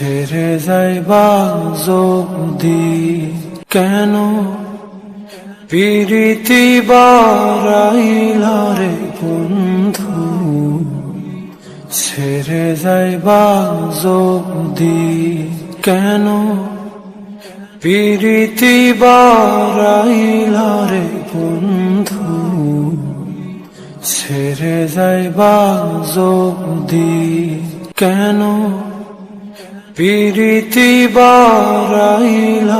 ছেড়ে যাইবা যদি কেন পিরিতি বারাইলারে বন্ধু? ছেড়ে যাইবা যদি কেন পিরিতি বারাইলারে বন্ধু? ছেড়ে যাইবা যদি কেন পিরিতি বারাইলা